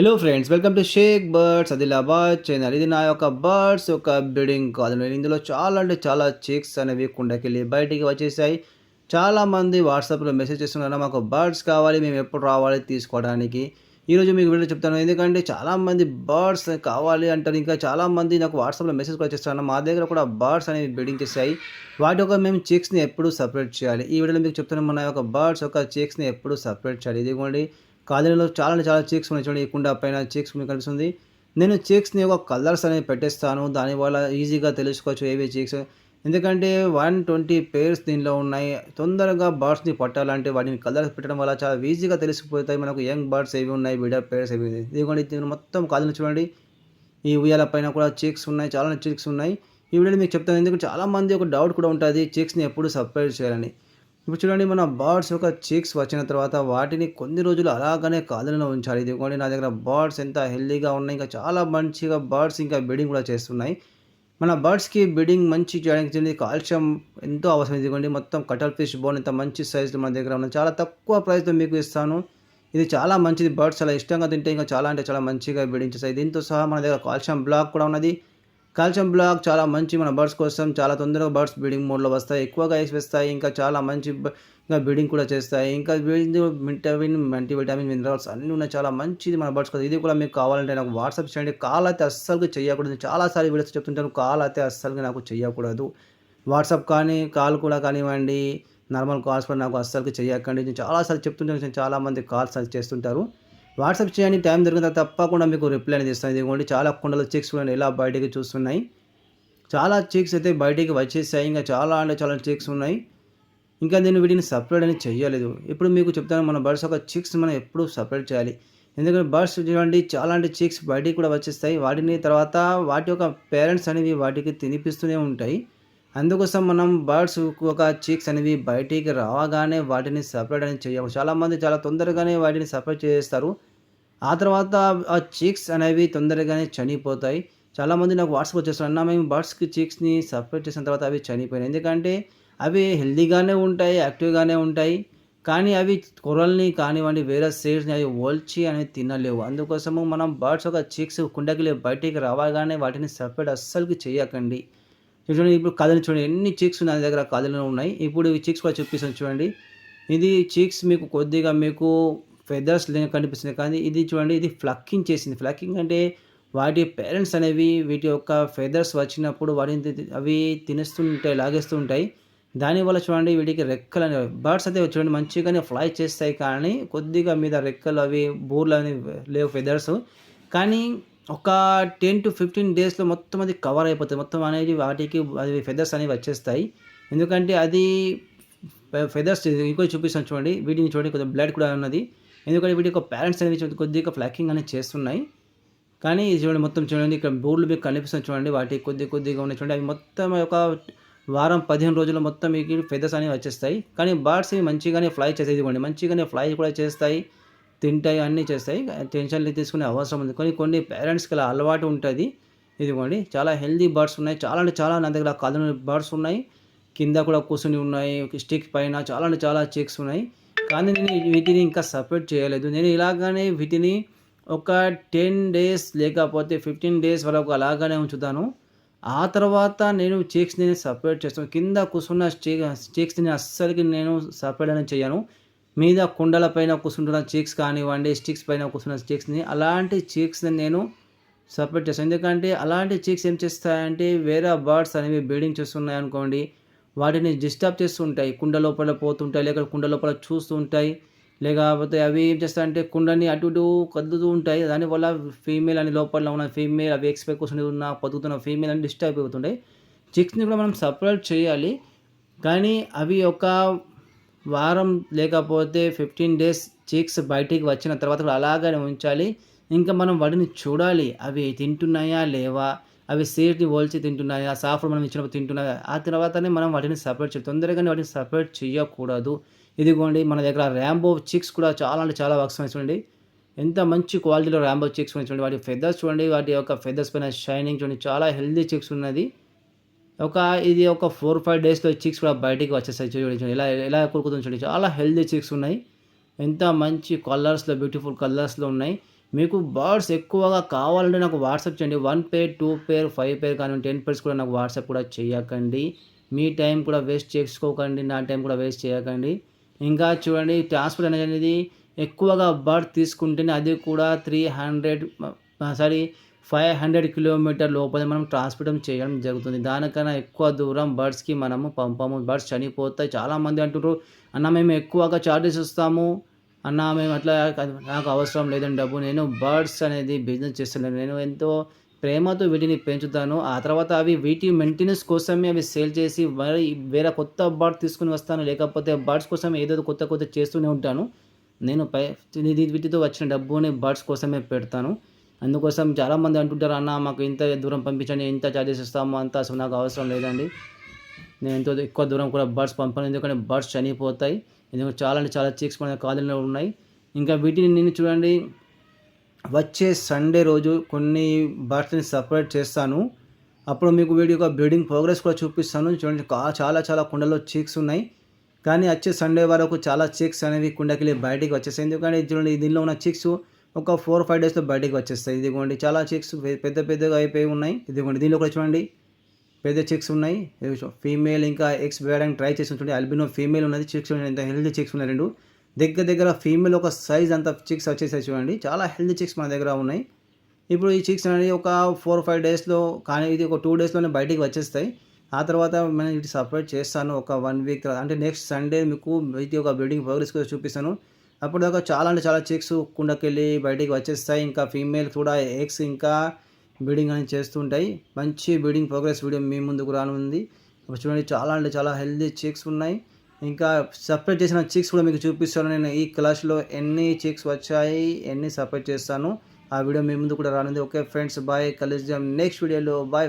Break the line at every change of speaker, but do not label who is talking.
Hello friends welcome to Shaik birds Adilabad channel ఇది నా యొక్క బర్డ్స్ యొక్క బ్రీడింగ్ కాదు నేను ఇందులో చాలా అంటే చాలా చీక్స్ అనేవి కుండకెళ్ళి బయటికి వచ్చేసాయి. చాలామంది వాట్సాప్లో మెసేజ్ చేస్తున్నారు మాకు బర్డ్స్ కావాలి మేము ఎప్పుడు రావాలి తీసుకోవడానికి? ఈరోజు మీకు వీడియో చెప్తాను. ఎందుకంటే చాలామంది బర్డ్స్ కావాలి అంటారు. ఇంకా చాలామంది నాకు వాట్సాప్లో మెసేజ్ కూడా చేస్తాను మా దగ్గర కూడా బర్డ్స్ అనేవి బ్రీడింగ్ చేస్తాయి వాటి యొక్క మేము చీక్స్ని ఎప్పుడు సపరేట్ చేయాలి? ఈ వీడియోలో మీకు చెప్తాను. మన యొక్క బర్డ్స్ యొక్క చీక్స్ని ఎప్పుడు సపరేట్ చేయాలి? ఇదిగోండి. కాలనీలో చాలా చాలా చీక్స్ ఉన్నాయి చూడండి ఈ కుండ పైన చీక్స్ మీకు కనిపిస్తుంది. నేను చీక్స్ని ఒక కలర్స్ అనేవి పెట్టేస్తాను దానివల్ల ఈజీగా తెలుసుకోవచ్చు ఏవి చీక్స్. ఎందుకంటే వన్ ట్వంటీ పేర్స్ దీనిలో ఉన్నాయి. తొందరగా బర్డ్స్ని పట్టాలంటే వాటిని కలర్స్ పెట్టడం వల్ల చాలా ఈజీగా తెలిసిపోతాయి. మనకు యంగ్ బర్డ్స్ ఏవి ఉన్నాయి బిడా పేర్స్ ఏవి ఉన్నాయి. ఇదిగోండి దీని మొత్తం కాలనీ చూడండి. ఈ ఉయ్యాల పైన కూడా చీక్స్ ఉన్నాయి చాలా చీక్స్ ఉన్నాయి. ఈ వీడియోలో మీకు చెప్తాను ఎందుకంటే చాలామంది ఒక డౌట్ కూడా ఉంటుంది చీక్స్ని ఎప్పుడు సపరేట్ చేయాలని. ఇప్పుడు చూడండి మన బర్డ్స్ యొక్క చీక్స్ వచ్చిన తర్వాత వాటిని కొన్ని రోజులు అలాగనే కాలనీలో ఉంచాలి. ఇదిగోండి నా దగ్గర బర్డ్స్ ఎంత హెల్దీగా ఉన్నాయి ఇంకా చాలా మంచిగా బర్డ్స్ ఇంకా బీడింగ్ కూడా చేస్తున్నాయి. మన బర్డ్స్కి బీడింగ్ మంచి చేయడానికి కాల్షియం ఎంతో అవసరం. ఇదిగోండి మొత్తం కటల్ ఫిష్ బోన్ ఇంత మంచి సైజులో మన దగ్గర ఉన్నాయి చాలా తక్కువ ప్రైస్తో మీకు ఇస్తాను. ఇది చాలా మంచిది. బర్డ్స్ చాలా ఇష్టంగా తింటే ఇంకా చాలా అంటే చాలా మంచిగా బీడింగ్ చేస్తాయి. దీంతో సహా మన దగ్గర కాల్షియం బ్లాక్ కూడా ఉన్నది. కాల్షియం బ్లాక్ చాలా మంచి మన బర్డ్స్ కోసం చాలా తొందరగా బర్డ్స్ బ్రీడింగ్ మోడ్లో వస్తాయి. ఎక్కువగా వేస్తాయి. ఇంకా చాలా మంచి ఇంకా బ్రీడింగ్ కూడా చేస్తాయి. ఇంకా విటమిన్ మల్టీ విటమిన్ మినరల్స్ అన్నీ ఉన్నాయి. చాలా మంచిది మన బర్డ్స్ కోసం. ఇది కూడా మీకు కావాలంటే నాకు వాట్సాప్ చేయండి. కాల్ అయితే అస్సలు చేయకూడదు. చాలాసార్లు వీడియోస్ చెప్తుంటాను. కాల్ అయితే అస్సలు నాకు చేయకూడదు. వాట్సాప్ కానీ కాల్ కూడా కానివ్వండి. నార్మల్ కాల్స్ కూడా నాకు అస్సలు చేయకండి. నేను చాలాసార్లు చెప్తుంటాను. చాలామంది కాల్స్ చేస్తుంటారు. వాట్సాప్ చేయండి టైం దొరికిన తప్పకుండా మీకు రిప్లై అనేది ఇస్తాను. ఇదిగోండి చాలా కుండలు చెక్స్ కూడా ఎలా బయటికి చూస్తున్నాయి. చాలా చెక్స్ అయితే బయటికి వచ్చేసాయి. ఇంకా చాలా అంటే చాలా చెక్స్ ఉన్నాయి. ఇంకా నేను వీటిని సపరేట్ అని చేయలేదు ఇప్పుడు మీకు చెప్తాను మన బర్డ్స్ ఒక చిక్స్ మనం ఎప్పుడు సపరేట్ చేయాలి. ఎందుకంటే బర్డ్స్ చూడండి చాలా అంటే చిక్స్ బయటికి కూడా వచ్చేస్తాయి. వాటిని తర్వాత వాటి యొక్క పేరెంట్స్ అనేవి వాటికి తినిపిస్తూనే ఉంటాయి. అందుకోసం మనం బర్డ్స్ ఒక చిక్స్ అనేవి బయటికి రావగానే వాటిని సపరేట్ అని చేయము చాలామంది చాలా తొందరగానే వాటిని సపరేట్ చేస్తారు. ఆ తర్వాత ఆ చీక్స్ అనేవి తొందరగానే చనిపోతాయి. చాలామంది నాకు వాట్సాప్ వచ్చేస్తారు అన్న మేము బర్డ్స్కి చీక్స్ని సపరేట్ చేసిన తర్వాత అవి చనిపోయినాయి. ఎందుకంటే అవి హెల్దీగానే ఉంటాయి యాక్టివ్గానే ఉంటాయి. కానీ అవి కొరల్ని కానివ్వండి వేరే సీడ్స్ని అవి ఓల్చి అనేది తినలేవు. అందుకోసము మనం బర్డ్స్ ఒక చీక్స్ కుండకి బయటికి రావగానే వాటిని సపరేట్ అస్సలుకి చేయకండి. చూడండి ఇప్పుడు కథలు చూడండి. ఎన్ని చీక్స్ నా దగ్గర కథలు ఉన్నాయి. ఇప్పుడు ఈ చీక్స్ కూడా చూపిస్తాను చూడండి. ఇది చీక్స్ మీకు కొద్దిగా మీకు ఫెదర్స్ కనిపిస్తుంది. కానీ ఇది చూడండి ఇది ఫ్లక్కింగ్ చేసింది. ఫ్లక్కింగ్ అంటే వాటి పేరెంట్స్ అనేవి వీటి యొక్క ఫెదర్స్ వచ్చినప్పుడు వాటిని అవి తినేస్తుంటాయి లాగేస్తూ ఉంటాయి దానివల్ల చూడండి వీటికి రెక్కలు అనేవి బర్డ్స్ అయితే చూడండి మంచిగానే ఫ్లై చేస్తాయి కానీ కొద్దిగా మీద రెక్కలు అవి బూర్లు అనేవి లేవు ఫెదర్స్ కానీ ఒక టెన్ టు ఫిఫ్టీన్ డేస్లో మొత్తం అది కవర్ అయిపోతుంది. మొత్తం అనేది వాటికి అది ఫెదర్స్ అనేవి వచ్చేస్తాయి. ఎందుకంటే అది ఫెదర్స్ ఇంకో చూపిస్తాను చూడండి. వీటిని చూడండి కొంచెం బ్లడ్ కూడా ఉన్నది. ఎందుకంటే వీటి యొక్క పేరెంట్స్ అనేవి కొద్దిగా ఫ్లాకింగ్ అనేది చేస్తున్నాయి. కానీ ఇది చూడండి మొత్తం చూడండి ఇక్కడ బోర్డులు మీకు కనిపిస్తుంది చూడండి వాటి కొద్ది కొద్దిగా ఉన్నాయి చూడండి అవి మొత్తం ఒక వారం పదిహేను రోజుల్లో మొత్తం మీకు ఫెదర్స్ అనేవి వచ్చేస్తాయి. కానీ బర్డ్స్ ఇవి మంచిగానే ఫ్లై చేసేది ఇదిగోండి మంచిగానే ఫ్లై కూడా చేస్తాయి తింటాయి అన్నీ చేస్తాయి. టెన్షన్లు తీసుకునే అవసరం ఉంది. కొన్ని కొన్ని పేరెంట్స్కి ఇలా అలవాటు ఉంటుంది. ఇదిగోండి చాలా హెల్దీ బర్డ్స్ ఉన్నాయి. చాలా అంటే చాలా నా దగ్గర కదలని బర్డ్స్ ఉన్నాయి. కింద కూడా కూర్చుని ఉన్నాయి స్టిక్ పైన చాలా అంటే చాలా చిక్స్ ఉన్నాయి. కానీ నేను వీటిని ఇంకా సపరేట్ చేయలేదు. నేను ఇలాగానే వీటిని ఒక టెన్ డేస్ లేకపోతే ఫిఫ్టీన్ డేస్ వరకు అలాగానే ఉంచుతాను. ఆ తర్వాత నేను చీక్స్ని సపరేట్ చేస్తాను. కింద కూర్చున్న చీక్స్ని అస్సలకి నేను సపరేట్ అనేది చేయను. మీద కుండల పైన కూర్చుంటున్న చీక్స్ కానివ్వండి స్టిక్స్ పైన కూర్చున్న చీక్స్ని అలాంటి చీక్స్ని నేను సపరేట్ చేస్తాను. ఎందుకంటే అలాంటి చీక్స్ ఏం చేస్తాయంటే వేరే బర్డ్స్ అనేవి బ్రీడింగ్ చేస్తున్నాయి అనుకోండి వాటిని డిస్టర్బ్ చేస్తుంటాయి. కుండ లోపల పోతుంటాయి లేక కుండ లోపల చూస్తూ ఉంటాయి లేకపోతే అవి ఏం చేస్తాయంటే కుండని అటు ఇటు కదులుతూ ఉంటాయి. దానివల్ల ఫీమేల్ అని లోపల ఉన్న ఫీమేల్ అవి ఎక్స్పెక్ట్ కూర్చొని ఉన్న బతుకుతున్న ఫీమేల్ అని డిస్టర్బ్ అవుతుంటాయి చిక్స్ని కూడా మనం సపరేట్ చేయాలి. కానీ అవి ఒక వారం లేకపోతే ఫిఫ్టీన్ డేస్ చిక్స్ బయటికి వచ్చిన తర్వాత కూడా అలాగనే ఉంచాలి. ఇంకా మనం వాటిని చూడాలి. అవి తింటున్నాయా లేవా? అవి సీడ్ని ఓల్చి ఆ సాఫ్ట్ మనం ఇచ్చినప్పుడు తింటున్నాయి. ఆ తర్వాతనే మనం వాటిని సపరేట్ చేయాలి. తొందరగానే వాటిని సపరేట్ చేయకూడదు. ఇదిగోండి మన దగ్గర ర్యాంబో చిక్స్ కూడా చాలా అంటే చాలా వర్క్స్ చూడండి. ఎంత మంచి క్వాలిటీలో ర్యాంబో చిక్స్ ఉన్నాయి చూడండి. వాటి ఫెదర్స్ చూడండి వాటి యొక్క ఫెదర్స్ పైన షైనింగ్ చూడండి. చాలా హెల్దీ చిక్స్ ఉన్నది. ఒక ఇది ఒక ఫోర్ ఫైవ్ డేస్లో చిక్స్ కూడా బయటికి వచ్చేస్తాయి చూడండి చూడండి. ఇలా ఎలా కొరుకుతుంది చూడండి. చాలా హెల్దీ చిక్స్ ఉన్నాయి. ఎంత మంచి కలర్స్లో బ్యూటిఫుల్ కలర్స్లో ఉన్నాయి. మీకు బర్డ్స్ ఎక్కువగా కావాలంటే నాకు వాట్సాప్ చేయండి. One pair two pair five pair కానీ టెన్ పేర్స్ కూడా నాకు వాట్సాప్ కూడా చేయకండి. మీ టైం కూడా వేస్ట్ చేసుకోకండి. నా టైం కూడా వేస్ట్ చేయకండి. ఇంకా చూడండి ట్రాన్స్పోర్ట్ అనేది ఎక్కువగా బర్డ్ తీసుకుంటేనే అది కూడా three hundred sorry five hundred kilometre లోపల మనం ట్రాన్స్పోర్ట్ చేయడం జరుగుతుంది. దానికన్నా ఎక్కువ దూరం బర్డ్స్కి మనము పంపము. బర్డ్స్ చనిపోతాయి. చాలామంది అంటున్నారు అన్న మేము ఎక్కువగా చార్జెస్ ఇస్తాము. అన్న మేము అట్లా నాకు అవసరం లేదండి డబ్బు. నేను బర్డ్స్ అనేది బిజినెస్ చేస్తున్నాను. నేను ఎంతో ప్రేమతో వీటిని పెంచుతాను. ఆ తర్వాత అవి వీటి మెయింటెనెన్స్ కోసమే అవి సేల్ చేసి మరి వేరే కొత్త బర్డ్ తీసుకుని వస్తాను. లేకపోతే బర్డ్స్ కోసం ఏదో కొత్త కొత్త చేస్తూనే ఉంటాను. నేను పై వీటితో వచ్చిన డబ్బుని బర్డ్స్ కోసమే పెడతాను. అందుకోసం చాలామంది అంటుంటారు అన్న మాకు ఇంత దూరం పంపించండి ఇంత ఛార్జెస్ ఇస్తాము అంత అసలు నాకు అవసరం లేదండి. నేను ఎంతో ఎక్కువ దూరం కూడా బర్డ్స్ పంపను. ఎందుకంటే బర్డ్స్ చనిపోతాయి. ఎందుకంటే చాలా అంటే చాలా చీక్స్ మన కాలనీలో ఉన్నాయి. ఇంకా వీటిని నేను చూడండి. వచ్చే సండే రోజు కొన్ని బర్డ్స్ని సపరేట్ చేస్తాను. అప్పుడు మీకు వీడియో బ్రీడింగ్ ప్రోగ్రెస్ కూడా చూపిస్తాను. చూడండి చాలా చాలా కుండలో చీక్స్ ఉన్నాయి. కానీ వచ్చే సండే వరకు చాలా చీక్స్ అనేవి కుండకి బయటికి వచ్చేస్తాయి. ఎందుకంటే చూడండి దీనిలో ఉన్న చీక్స్ ఒక ఫోర్ ఫైవ్ డేస్లో బయటికి వచ్చేస్తాయి. ఇదిగోండి చాలా చీక్స్ పెద్ద పెద్దగా అయిపోయి ఉన్నాయి. ఇదిగోండి దీనిలో కూడా చూడండి. పెద్ద చిక్స్ ఉన్నాయి. ఫీమేల్ ఇంకా ఎక్స్ వేయడానికి ట్రై చేసి ఉంటుంది అల్బినో ఫీమేల్ ఉన్నది చిక్స్ ఎంత హెల్దీ చిక్స్ ఉన్నాయి రెండు. దగ్గర దగ్గర ఫీమేల్ ఒక సైజ్ అంత చిక్స్ వచ్చేసాయి చూడండి. చాలా హెల్దీ చిక్స్ మన దగ్గర ఉన్నాయి. ఇప్పుడు ఈ చిక్స్ అనేది ఒక ఫోర్ ఫైవ్ డేస్లో కానీ ఇది ఒక టూ డేస్లోనే బయటికి వచ్చేస్తాయి. ఆ తర్వాత నేను ఇటు సపరేట్ చేస్తాను ఒక వన్ వీక్ అంటే నెక్స్ట్ సండే మీకు ఇది ఒక బ్రీడింగ్ ప్రోగ్రెస్ కూడా చూపిస్తాను. అప్పటిదాకా చాలా అంటే చాలా చిక్స్ కుండకెళ్ళి బయటికి వచ్చేస్తాయి. ఇంకా ఫీమేల్ కూడా ఎగ్స్ ఇంకా బీడింగ్ అనేది చేస్తుంటాయి మంచి బీడింగ్ ప్రోగ్రెస్ వీడియో మీ ముందుకు రానుంది. చూడండి చాలా అంటే చాలా హెల్దీ చిక్స్ ఉన్నాయి. ఇంకా సపరేట్ చేసిన చిక్స్ కూడా మీకు చూపిస్తాను. నేను ఈ క్లాస్లో ఎన్ని చిక్స్ వచ్చాయి ఎన్ని సపరేట్ చేస్తాను. ఆ వీడియో మీ ముందు కూడా రానుంది. Okay friends bye. కలిసి నెక్స్ట్ వీడియోలో. బాయ్.